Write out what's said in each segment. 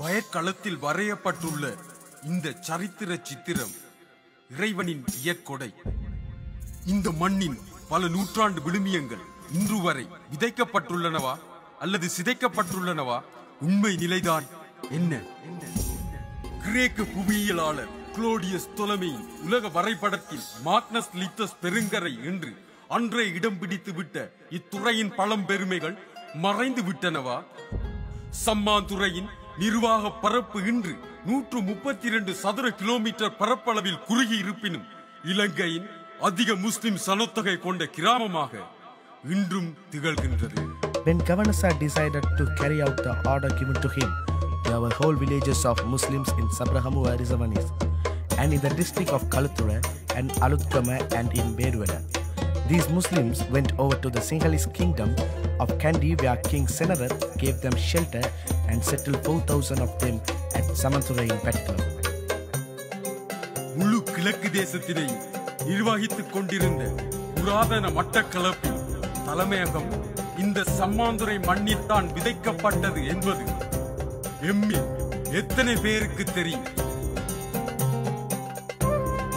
பயக்களத்தில் வரையப்பட்டுள்ள இந்த சரித்திர சித்திரம் இறைவனின் இயற்கொடை. இந்த மண்ணின் பல நூற்றாண்டு விழுமியங்கள் இன்று வரை விதைக்கப்பட்டுள்ளனவா அல்லது சிதைக்கப்பட்டுள்ளனவா? உண்மை நிலைதான். என்ன? கிரேக்க புவியியலாளர் குளோடியஸ் தொலைமையின் உலக வரைபடத்தில் மாக்னஸ் லித்தஸ் பெருங்கரை என்று அன்றே இடம் பிடித்து விட்ட இத்துறையின் பழம்பெருமைகள் மறைந்து விட்டனவா? சம்மாந்துறையின் நிர்வாக பரப்பு இன்று நூற்று முப்பத்தி இரண்டு சதுர கிலோமீட்டர் பரப்பளவில் குறுகி இருப்பினும் இலங்கையின் அதிக முஸ்லிம் சனத்தொகை கொண்ட கிராமமாக இன்றும் திகழ்கின்றது When Governor decided to carry out the order given to him, there were whole villages of Muslims in Sabrahamu Arizavanis, and in the district of Kalutura and Alutkama and in Beruada. These Muslims went over to the Sinhalese kingdom of Kandy where King Senarath gave them shelter and settled 4,000 of them at Samanthura in particular. முழு கிழக்கு தேசத்தினை நிர்வகித்துக் கொண்டிருந்த புராதன மட்டக்களப்பின் தலைமையகம் இந்த சம்மாந்துரை மண்ணில்தான் விதைக்கப்பட்டது என்பது எம்மில் எத்தனை பேருக்கு தெரியும்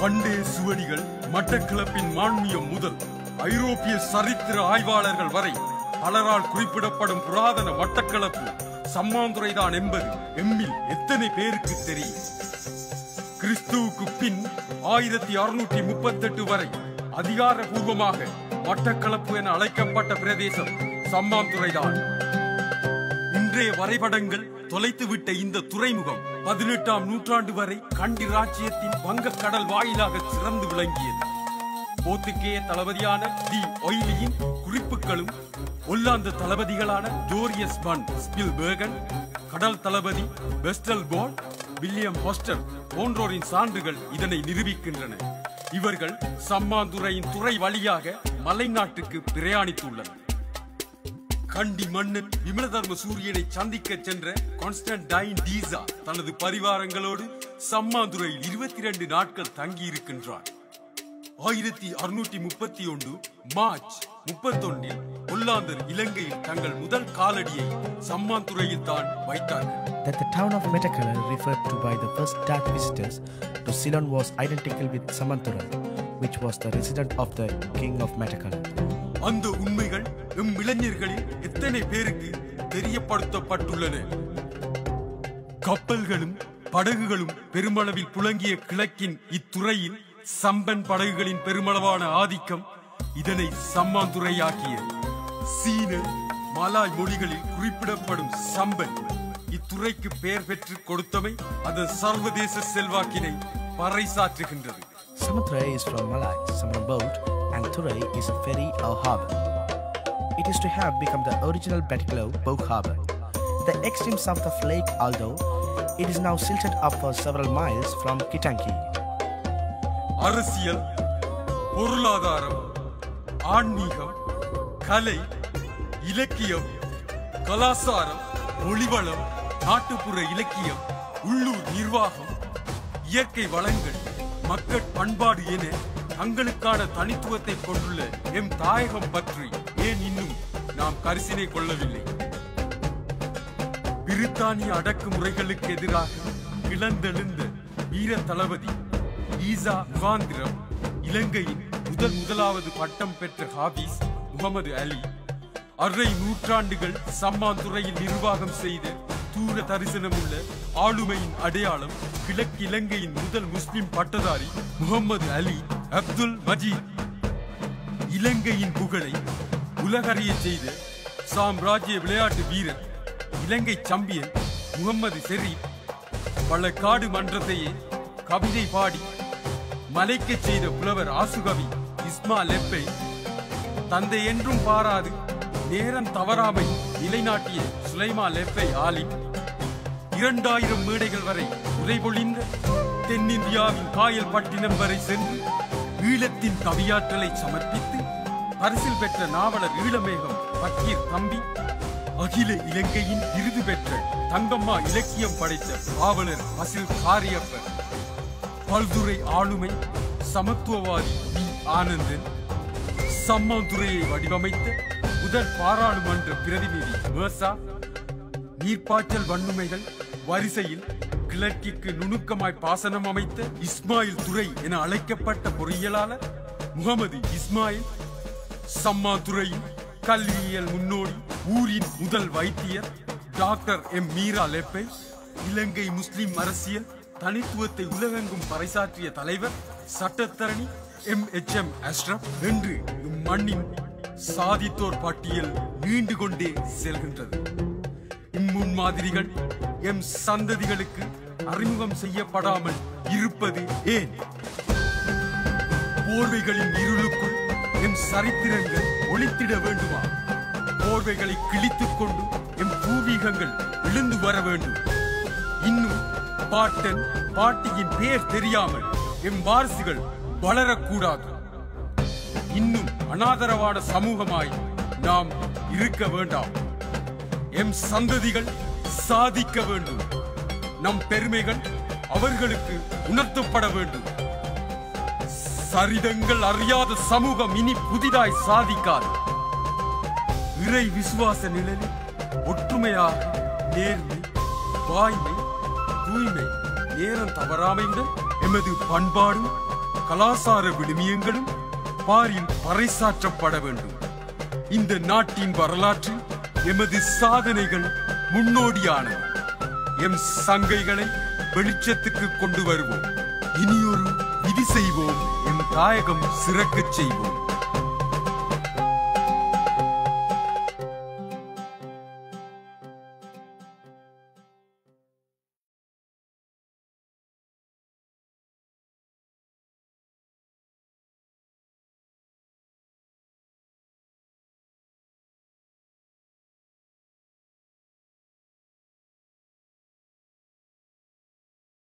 பண்டைய சுவடிகள் மட்டக்களப்பின் மான்மியம் முதல் ஐரோப்பிய சரித்திர ஆய்வாளர்கள் வரை பலரால் குறிப்பிடப்படும் புராதன மட்டக்களப்பு சம்மாந்துறைதான் என்பது எம்மில் எத்தனை பேருக்கு தெரியும்? கிறிஸ்துவுக்கு பின் ஆயிரத்தி அறுநூற்றி முப்பத்தெட்டு வரை அதிகாரபூர்வமாக மட்டக்களப்பு என அழைக்கப்பட்ட பிரதேசம் சம்மாந்துறைதான் இன்றைய வரைபடங்கள் தொலைத்துவிட்ட இந்த துறைமுகம் பதினெட்டாம் நூற்றாண்டு வரை கண்டி ராஜ்யத்தின் வங்கக் கடல் வாயிலாக சிறந்து விளங்கியது. போர்த்துகேய தளபதியான தி ஒய்லியின் குறிப்புகளும் ஒல்லாந்து தளபதிகளான ஜோரியஸ் பன் ஸ்பில்பர்கன் கடல் தளபதி பெஸ்டல் போல் வில்லியம் ஹாஸ்டர் போன்றோரின் சான்றுகள் இதனை நிரூபிக்கின்றன. இவர்கள் சம்மாந்துறையின் துறை வழியாக மலைநாட்டுக்கு பிரயாணித்துள்ளனர். கண்டி மன்னன் விமலதர்ம சூரியனை சந்திக்க சென்ற கான்ஸ்டன்டைன் டீசா தனது பரிவாரங்களோடு சம்மாந்துறையில் இருபத்தி இரண்டு நாட்கள் தங்கியிருக்கின்றார். ஆயிரத்தி அறுநூற்றி முப்பத்தி ஒன்று மார்ச் முப்பத்தொன்னில் ஒல்லாந்தர் இலங்கையில் தங்கள் முதல் காலடியை சம்மாந்துறையில் தான் வைத்தார்கள் That the town of Metakala, referred to by the first Dutch visitors to Ceylon, was identical with Samanthura, which was the residence of the king of Metakala. அந்த உண்மைகள் எம் இளைஞர்களில் எத்தனை பேருக்கு தெரியப்படுத்தப்பட்டுள்ளன கப்பல்களும் படகுகளும் பெருமளவில் புழங்கிய கிழக்கின் இத்துறையில் சம்பன் படகுகளின் பெருமளவான ஆதிக்கம் இதனை சம்மாந்துறையாக்கியது சீன மலாய் மொழிகளில் குறிப்பிடப்படும் சம்பன் இத்துறைக்கு பெயர் பெற்று கொடுத்தமை அதன் சர்வதேச செல்வாக்கினை பறைசாற்றுகின்றது Samanthura is from Malay, Samran boat, and Thurai is a ferry or harbour. It is to have become the original Batticalow boat harbour. The extreme south of Lake Aldo, it is now silted up for several miles from Kitanki. அரசியல் பொருளாதாரம் ஆன்மீகம் கலை இலக்கியம் கலாசாரம் மொழிவளம் நாட்டுப்புற இலக்கியம் உள்ளூர் நிர்வாகம் இயற்கை வளங்கள் மக்கள் பண்பாடு என தங்களுக்கான தனித்துவத்தை கொண்டுள்ள எம் தாயகம் பற்றி ஏன் இன்னும் நாம் கரிசனை கொள்ளவில்லை? பிரித்தானிய அடக்குமுறைகளுக்கு எதிராக கிளந்தெழுந்த வீர தளபதி ஈசா முகாந்திரம் இலங்கையின் முதல் முதலாவது பட்டம் பெற்ற ஹாபிஸ் முகமது அலி. அரை நூற்றாண்டுகள் சம்மாந்துறையில் நிர்வாகம் செய்த தூர தரிசனமுள்ள ஆளுமையின் அடையாளம் கிழக்கு இலங்கையின் முதல் முஸ்லிம் பட்டதாரி முகமது அலி அப்துல் மஜீத். இலங்கையின் புகழை உலகறிய செய்த சாம்ராஜ்ய விளையாட்டு வீரர் இலங்கை சம்பியன் முகமது ஷெரீப். பல காடு மன்றத்தையே கவிதை பாடி மலைக்கச் செய்த புலவர் ஆசுகவி இஸ்மா லெப்பை தந்தை என்றும் பாராது நேரம் தவறாமை நிலைநாட்டிய சுலைமா லெப்பை ஆலி. இரண்டாயிரம் மேடைகள் வரை உரைபொழிந்த தென்னிந்தியாவின் காயல் பட்டினம் வரை சென்று ஈழத்தின் கவியாற்றலை சமர்ப்பித்து பரிசில் பெற்ற நாவலர் ஈழமேகம் பக்கீர் தம்பி அகில இலங்கையின் விருது பெற்ற தங்கம்மா இலக்கியம் படைத்த பாவலர் பசில் காரியப்பர். பல்துறை ஆளுமை சமத்துவவாதி வி. ஆனந்தன் சம்மந்துறையை வடிவமைத்த முதல் பாராளுமன்ற பிரதிநிதி மேசா நீர்ப்பாய்ச்சல் வன்னுமைகள் வரிசையில் கிழக்கிற்கு நுணுக்கமாய் பாசனம் அமைத்த இஸ்மாயில் துரை என அழைக்கப்பட்ட பொறியியலாளர் முகமது இஸ்மாயில் சம்மா துறையின் கல்வியியல் முன்னோடி ஊரின் முதல் வைத்தியர் டாக்டர் எம். மீரா லெப்பை இலங்கை முஸ்லிம் அரசியல் தனித்துவத்தை உலகெங்கும் பறைசாற்றிய தலைவர் சட்டத்தரணி எம் எச் எம் அஸ்ரப் என்று இம்மண்ணின் சாதித்தோர் பட்டியல் நீண்டு கொண்டே செல்கின்றது. இம்முன்மாதிரிகள் எம் சந்ததிகளுக்கு அறிமுகம் செய்யப்படாமல் இருப்பது ஏன்? போர்வைகளின் இருளுக்குள் எம் சரித்திரங்கள் ஒளித்திட வேண்டுமா? போர்வைகளை கிழித்துக் கொண்டு எம் பூவீகங்கள் எழுந்து வர வேண்டும். பாட்டன் பாட்டியின் பேர் தெரியாமல் எம் வாரிசுகள் வளரக்கூடாது. இன்னும் அனாதரவான சமூகமாய் நாம் இருக்க வேண்டாம். எம் சந்ததிகள் சாதிக்க வேண்டும். நம் பெருமைகள் அவர்களுக்கு உணர்த்தப்பட வேண்டும். சரிதங்கள் அறியாத சமூகம் இனி புதிதாய் சாதிக்காது. இறை விசுவாச நிழலில் ஒற்றுமையாக நேர்மை வாய்மை தூய்மை. நேரம் தவறாமையுடன் எமது பண்பாடும் கலாசார விழுமியங்களும் பாரில் பறைசாற்றப்பட வேண்டும். இந்த நாட்டின் வரலாற்றில் எமது சாதனைகள் முன்னோடியான எம் சங்கைகளை வெளிச்சத்துக்கு கொண்டு வருவோம். இனியொரு விதி செய்வோம். எம் தாயகம் சிறக்கச் செய்வோம்.